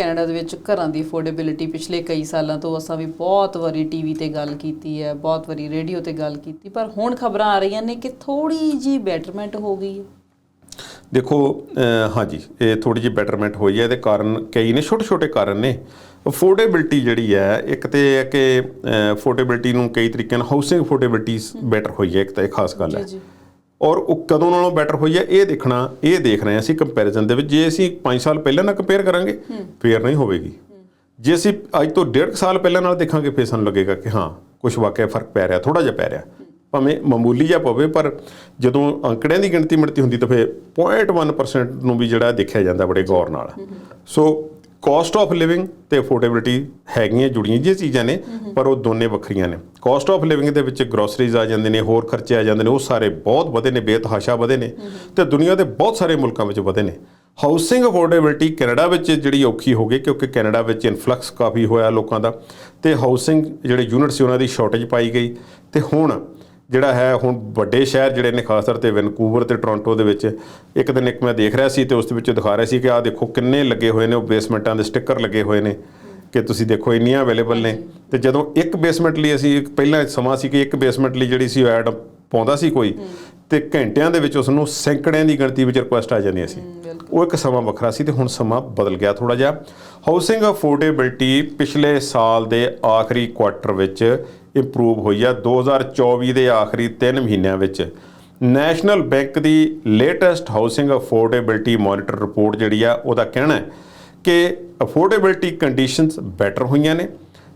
Canada ਦੇ ਵਿੱਚ ਘਰਾਂ ਦੀ ਅਫੋਰਡੇਬਿਲਿਟੀ ਪਿਛਲੇ ਕਈ ਸਾਲਾਂ ਤੋਂ ਅਸਾਂ ਵੀ ਬਹੁਤ ਵਾਰੀ ਟੀਵੀ ਤੇ ਗੱਲ ਕੀਤੀ ਹੈ ਬਹੁਤ ਵਾਰੀ ਰੇਡੀਓ ਤੇ ਗੱਲ ਕੀਤੀ ਪਰ ਹੁਣ ਖਬਰਾਂ ਆ ਰਹੀਆਂ ਨੇ ਕਿ ਥੋੜੀ ਜੀ ਬੈਟਰਮੈਂਟ ਹੋ ਗਈ ਹੈ। ਦੇਖੋ ਹਾਂਜੀ ਇਹ ਥੋੜੀ ਜਿਹੀ ਬੈਟਰਮੈਂਟ ਹੋਈ ਹੈ ਇਹਦੇ ਕਾਰਨ ਕਈ ਨੇ ਛੋਟੇ ਛੋਟੇ ਕਾਰਨ ਨੇ। ਅਫੋਰਡੇਬਿਲਟੀ ਜਿਹੜੀ ਹੈ ਇੱਕ ਤੇ ਇਹ ਹੈ ਕਿ ਅਫੋਰਡੇਬਿਲਟੀ ਨੂੰ ਕਈ ਤਰੀਕਿਆਂ ਨਾਲ ਹਾਊਸਿੰਗ ਅਫੋਰਡੇਬਿਲਟੀ ਬੈਟਰ ਹੋਈ ਹੈ ਇੱਕ ਤਾਂ ਇਹ ਖਾਸ ਗੱਲ ਹੈ। ਜੀ ਜੀ। ਔਰ ਉਹ ਕਦੋਂ ਨਾਲੋਂ ਬੈਟਰ ਹੋਈ ਹੈ ਇਹ ਦੇਖਣਾ ਇਹ ਦੇਖ ਰਹੇ ਹਾਂ ਅਸੀਂ ਕੰਪੈਰੀਜ਼ਨ ਦੇ ਵਿੱਚ। ਜੇ ਅਸੀਂ 5 ਸਾਲ ਪਹਿਲਾਂ ਨਾਲ ਕੰਪੇਅਰ ਕਰਾਂਗੇ ਫੇਰ ਨਹੀਂ ਹੋਵੇਗੀ। ਜੇ ਅਸੀਂ ਅੱਜ ਤੋਂ 1.5 ਸਾਲ ਪਹਿਲਾਂ ਨਾਲ ਦੇਖਾਂਗੇ ਫੇਰ ਸਾਨੂੰ ਲੱਗੇਗਾ ਕਿ ਹਾਂ ਕੁਝ ਵਾਕਿਆ ਫ਼ਰਕ ਪੈ ਰਿਹਾ ਥੋੜਾ ਜਿਹਾ ਪੈ ਰਿਹਾ। ਭਾਵੇਂ ਮਾਮੂਲੀ ਜਿਹਾ ਪਵੇ ਪਰ ਜਦੋਂ ਅੰਕੜਿਆਂ ਦੀ ਗਿਣਤੀ ਮਿਣਤੀ ਹੁੰਦੀ ਤਾਂ ਫੇਰ 0.1% ਨੂੰ ਵੀ ਜਿਹੜਾ ਦੇਖਿਆ ਜਾਂਦਾ ਬੜੇ ਗੌਰ ਨਾਲ। ਸੋ ਕਾਸਟ ਆਫ ਲਿਵਿੰਗ ਤੇ ਅਫੋਰਡੇਬਿਲਟੀ ਹੈਗੀਆਂ ਜੁੜੀਆਂ ਜਿਹੀਆਂ ਚੀਜ਼ਾਂ ਨੇ ਪਰ ਉਹ ਦੋਨੇ ਵੱਖਰੀਆਂ ਨੇ। ਕਾਸਟ ਆਫ ਲਿਵਿੰਗ ਦੇ ਵਿੱਚ ਗਰੋਸਰੀਜ਼ ਆ ਜਾਂਦੇ ਨੇ ਹੋਰ ਖਰਚੇ ਆ ਜਾਂਦੇ ਨੇ ਉਹ ਸਾਰੇ ਬਹੁਤ ਵਧੇ ਨੇ ਬੇਤਹਾਸ਼ਾ ਵਧੇ ਨੇ ਤੇ ਦੁਨੀਆ ਦੇ ਬਹੁਤ ਸਾਰੇ ਮੁਲਕਾਂ ਵਿੱਚ ਵਧੇ ਨੇ। ਹਾਊਸਿੰਗ ਅਫੋਰਡੇਬਿਲਟੀ ਕੈਨੇਡਾ ਵਿੱਚ ਜਿਹੜੀ ਔਖੀ ਹੋ ਗਈ ਕਿਉਂਕਿ ਕੈਨੇਡਾ ਵਿੱਚ ਇਨਫਲਕਸ ਕਾਫੀ ਹੋਇਆ ਲੋਕਾਂ ਦਾ ਤੇ ਹਾਊਸਿੰਗ ਜਿਹੜੇ ਯੂਨਿਟ ਸੀ ਉਹਨਾਂ ਦੀ ਸ਼ਾਰਟੇਜ ਪਾਈ ਗਈ। ਤੇ ਹੁਣ ਜਿਹੜਾ ਹੈ ਹੁਣ ਵੱਡੇ ਸ਼ਹਿਰ ਜਿਹੜੇ ਨੇ ਖਾਸ ਤੌਰ ਤੇ ਵੈਨਕੂਵਰ ਤੇ ਟੋਰਾਂਟੋ ਦੇ ਵਿੱਚ ਇੱਕ ਦਿਨ ਇੱਕ ਮੈਂ ਦੇਖ ਰਿਹਾ ਸੀ ਤੇ ਉਸ ਦੇ ਵਿੱਚ ਦਿਖਾ ਰਿਹਾ ਸੀ ਕਿ ਆਹ ਦੇਖੋ ਕਿੰਨੇ ਲੱਗੇ ਹੋਏ ਨੇ ਉਹ ਬੇਸਮੈਂਟਾਂ ਦੇ ਸਟicker ਲੱਗੇ ਹੋਏ ਨੇ ਕਿ ਤੁਸੀਂ ਦੇਖੋ ਇੰਨੀਆਂ ਅਵੇਲੇਬਲ ਨੇ। ਤੇ ਜਦੋਂ ਇੱਕ ਬੇਸਮੈਂਟ ਲਈ ਅਸੀਂ ਪਹਿਲਾਂ ਸਮਾਂ ਸੀ ਕਿ ਇੱਕ ਬੇਸਮੈਂਟ ਲਈ ਜਿਹੜੀ ਸੀ ਐਡ ਪਾਉਂਦਾ ਸੀ ਕੋਈ ਤੇ ਘੰਟਿਆਂ ਦੇ ਵਿੱਚ ਉਸ ਨੂੰ ਸੈਂਕੜਿਆਂ ਦੀ ਗਿਣਤੀ ਵਿੱਚ ਰਿਕੁਐਸਟ ਆ ਜਾਂਦੀਆਂ ਸੀ। ਉਹ ਇੱਕ ਸਮਾਂ ਵੱਖਰਾ ਸੀ ਤੇ ਹੁਣ ਸਮਾਂ ਬਦਲ ਗਿਆ ਥੋੜਾ ਜਿਹਾ। ਹਾਊਸਿੰਗ ਅਫੋਰਡੇਬਿਲਟੀ ਪਿਛਲੇ ਸਾਲ ਦੇ ਆਖਰੀ ਕੁਆਟਰ ਵਿੱਚ ਇੰਪਰੂਵ ਹੋਈ ਆ। 2024 ਦੇ ਆਖਰੀ 3 ਮਹੀਨਿਆਂ ਵਿੱਚ। ਨੈਸ਼ਨਲ ਬੈਂਕ ਦੀ latest housing affordability monitor report ਜਿਹੜੀ ਆ ਉਹਦਾ ਕਹਿਣਾ ਹੈ ਕਿ ਅਫੋਰਡੇਬਿਲਟੀ ਕੰਡੀਸ਼ਨਸ ਬੈਟਰ ਹੋਈਆਂ ਨੇ।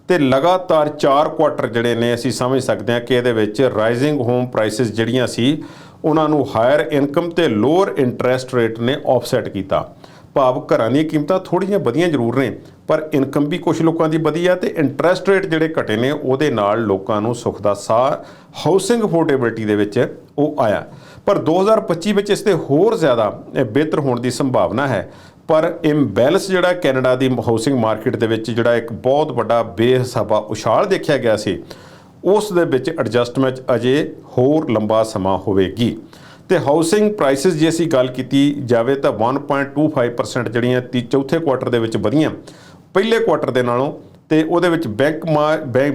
ਤੇ ਲਗਾਤਾਰ 4 ਕੁਆਟਰ ਜਿਹੜੇ ਨੇ, ਅਸੀਂ ਸਮਝ ਸਕਦੇ ਹਾਂ ਕਿ ਇਹਦੇ ਵਿੱਚ ਰਾਈਜ਼ਿੰਗ ਹੋਮ ਪ੍ਰਾਈਸਸ ਜਿਹੜੀਆਂ ਸੀ, ਉਹਨਾਂ ਨੂੰ ਹਾਇਰ ਇਨਕਮ ਤੇ ਲੋਅਰ ਇੰਟਰਸਟ ਰੇਟ ਨੇ ਆਫਸੈਟ ਕੀਤਾ। ਭਾਵ ਘਰਾਂ ਦੀਆਂ ਕੀਮਤਾਂ ਥੋੜ੍ਹੀਆਂ ਵਧੀਆਂ ਜ਼ਰੂਰ ਨੇ, ਪਰ ਇਨਕਮ ਵੀ ਕੁਝ ਲੋਕਾਂ ਦੀ ਵਧੀ ਆ ਤੇ ਇੰਟਰਸਟ ਰੇਟ ਜਿਹੜੇ ਘਟੇ ਨੇ, ਉਹਦੇ ਨਾਲ ਲੋਕਾਂ ਨੂੰ ਸੁੱਖ ਦਾ ਸਾਹ ਹਾਊਸਿੰਗ ਅਫੋਰਡੇਬਿਲਟੀ ਦੇ ਵਿੱਚ ਉਹ ਆਇਆ। ਪਰ 2025 ਵਿੱਚ ਇਸ ਤੇ ਹੋਰ ਜ਼ਿਆਦਾ ਬਿਹਤਰ ਹੋਣ ਦੀ ਸੰਭਾਵਨਾ ਹੈ। ਪਰ ਇੰਬੈਲੈਂਸ ਜਿਹੜਾ ਕੈਨੇਡਾ ਦੀ ਹਾਊਸਿੰਗ ਮਾਰਕੀਟ ਦੇ ਵਿੱਚ ਜਿਹੜਾ ਇੱਕ ਬਹੁਤ ਵੱਡਾ ਬੇਹਿਸਾਬਾ ਉਛਾਲ ਦੇਖਿਆ ਗਿਆ ਸੀ, ਉਸ ਦੇ ਵਿੱਚ ਐਡਜਸਟਮੈਂਟ ਅਜੇ ਹੋਰ ਲੰਬਾ ਸਮਾਂ ਹੋਵੇਗੀ। ਤੇ ਹਾਊਸਿੰਗ ਪ੍ਰਾਈਸਸ ਜੇ ਅਸੀਂ ਗੱਲ ਕੀਤੀ ਜਾਵੇ ਤਾਂ 1.25% ਜਿਹੜੀਆਂ ਤੀ ਚੌਥੇ ਕੁਆਟਰ ਦੇ ਵਿੱਚ ਵਧੀਆਂ। ਪਹਿਲੇ ਕੁਆਟਰ ਦੇ ਨਾਲੋਂ ਤੇ ਉਹਦੇ ਵਿੱਚ ਬੈਂਕ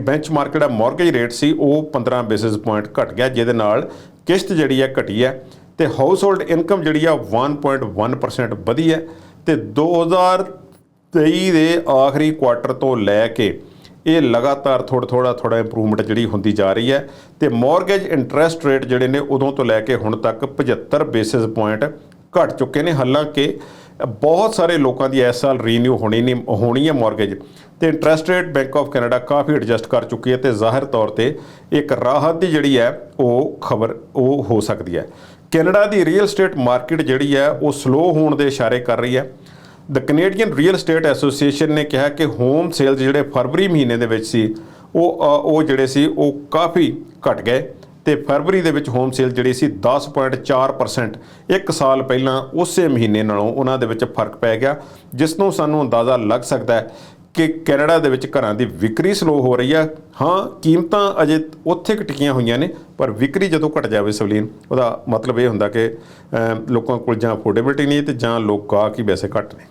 ਬੈਂਚ ਮਾਰਕ ਜਿਹੜਾ ਮਾਰਗੇਜ ਰੇਟ ਸੀ ਉਹ 15 ਬੇਸਿਸ ਪੁਆਇੰਟ ਘਟ ਗਿਆ, ਜਿਹਦੇ ਨਾਲ ਕਿਸ਼ਤ ਜਿਹੜੀ ਹੈ ਘਟੀ ਹੈ। ਤੇ ਹਾਊਸ ਹੋਲਡ ਇਨਕਮ ਜਿਹੜੀ ਆ 1.1% ਵਧੀ ਹੈ। ਤੇ 2023 ਦੇ ਆਖਰੀ ਕੁਆਟਰ ਤੋਂ ਲੈ ਕੇ ਇਹ ਲਗਾਤਾਰ ਥੋੜਾ ਥੋੜਾ ਥੋੜਾ ਇੰਪਰੂਵਮੈਂਟ ਜਿਹੜੀ ਹੁੰਦੀ ਜਾ ਰਹੀ ਹੈ ਤੇ ਮਾਰਗੇਜ ਇੰਟਰਸਟ ਰੇਟ ਜਿਹੜੇ ਨੇ ਉਦੋਂ ਤੋਂ ਲੈ ਕੇ ਹੁਣ ਤੱਕ 75 ਬੇਸਿਸ ਪੁਆਇੰਟ ਘਟ ਚੁੱਕੇ ਨੇ, ਹਾਲਾਂਕਿ ਬਹੁਤ ਸਾਰੇ ਲੋਕਾਂ ਦੀ ਇਸ ਸਾਲ ਰੀਨਿਊ ਹੋਣੀ ਨਹੀਂ, ਹੋਣੀ ਹੈ ਮਾਰਗੇਜ ਤੇ interest rate bank of Canada coffee adjust ਕਰ ਚੁੱਕੀ ਹੈ ਤੇ ਜ਼ਾਹਿਰ ਤੌਰ ਤੇ ਇੱਕ ਰਾਹਤ ਦੀ ਜਿਹੜੀ ਹੈ ਉਹ ਖਬਰ ਉਹ ਹੋ ਸਕਦੀ ਹੈ। ਕੈਨੇਡਾ ਦੀ ਰੀਅਲ ਏਸਟੇਟ ਮਾਰਕੀਟ ਜਿਹੜੀ ਹੈ, ਉਹ ਸਲੋ ਹੋਣ ਦੇ ਇਸ਼ਾਰੇ ਕਰ ਰਹੀ ਹੈ। The Canadian real estate association ਨੇ ਕਿਹਾ ਕਿ ਹੋਮ ਸੇਲਸ ਜਿਹੜੇ ਫਰਵਰੀ ਮਹੀਨੇ ਦੇ ਵਿੱਚ ਸੀ, ਉਹ ਉਹ ਜਿਹੜੇ ਸੀ, ਉਹ ਕਾਫੀ ਘਟ ਗਏ ਤੇ ਫਰਵਰੀ ਦੇ ਵਿੱਚ ਹੋਮ ਸੇਲ ਜਿਹੜੀ ਸੀ 10.4% ਇੱਕ ਸਾਲ ਪਹਿਲਾਂ ਉਸੇ ਮਹੀਨੇ ਨਾਲੋਂ ਉਹਨਾਂ ਦੇ ਵਿੱਚ ਫ਼ਰਕ ਪੈ ਗਿਆ, ਜਿਸ ਨੂੰ ਸਾਨੂੰ ਅੰਦਾਜ਼ਾ ਲੱਗ ਸਕਦਾ ਹੈ ਕਿ ਕੈਨੇਡਾ ਦੇ ਵਿੱਚ ਘਰਾਂ ਦੀ ਵਿਕਰੀ ਸਲੋ ਹੋ ਰਹੀ ਆ। ਹਾਂ, ਕੀਮਤਾਂ ਅਜੇ ਉੱਥੇ ਕੁ ਟਿਕੀਆਂ ਹੋਈਆਂ ਨੇ, ਪਰ ਵਿਕਰੀ ਜਦੋਂ ਘਟ ਜਾਵੇ ਸਵਲੀਨ, ਉਹਦਾ ਮਤਲਬ ਇਹ ਹੁੰਦਾ ਕਿ ਲੋਕਾਂ ਕੋਲ ਜਾਂ ਅਫੋਰਡੇਬਿਲਟੀ ਨਹੀਂ ਹੈ ਤੇ ਜਾਂ ਲੋਕ ਗਾਹਕ ਹੀ ਵੈਸੇ ਘੱਟ ਨੇ।